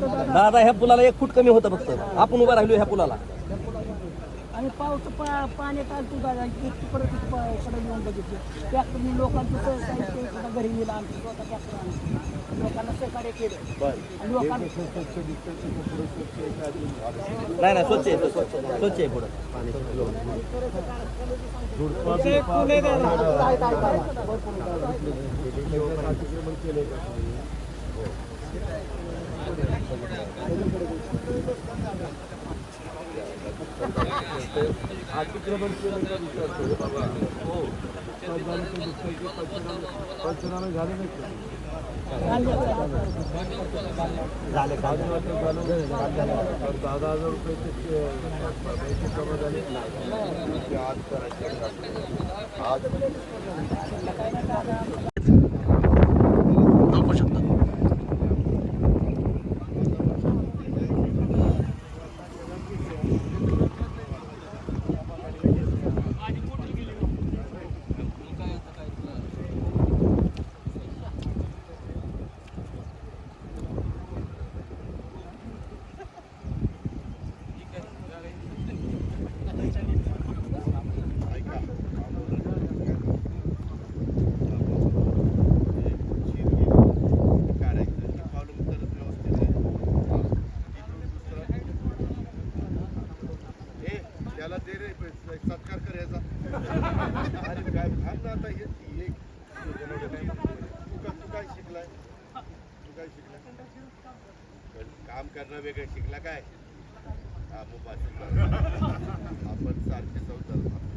दादा ह्या पुलाला एक फूट कमी होतं फक्त. आपण उभा राहिलो ह्या पुलाला. आणि पाऊस पा पाण्यात आलं तुझा परत कडे येऊन बघितलं. ट्रॅक्टरनी लोकांचं स- साहित्य इकडं घरी नेलं आमचं स्वतः ट्रॅक्टर आणलं. लोकांना सहकार्य केलं. आणि लोकांना नाही नाही स्वच्छ आहे स्वच्छ स्वच्छ आहे पुढं. पंचनामे झाले नाही का? झाले तर दहा दहा हजार रुपये पैसे जमा झाले ते आज आज त्याला दे रे सत्कार करायचा अरे काय थांब ना आता हे एक तू का तू काय शिकलाय? तू काय शिकलाय? काम करणं वेगळं शिकला काय? हा मग आपण सारखे चौदा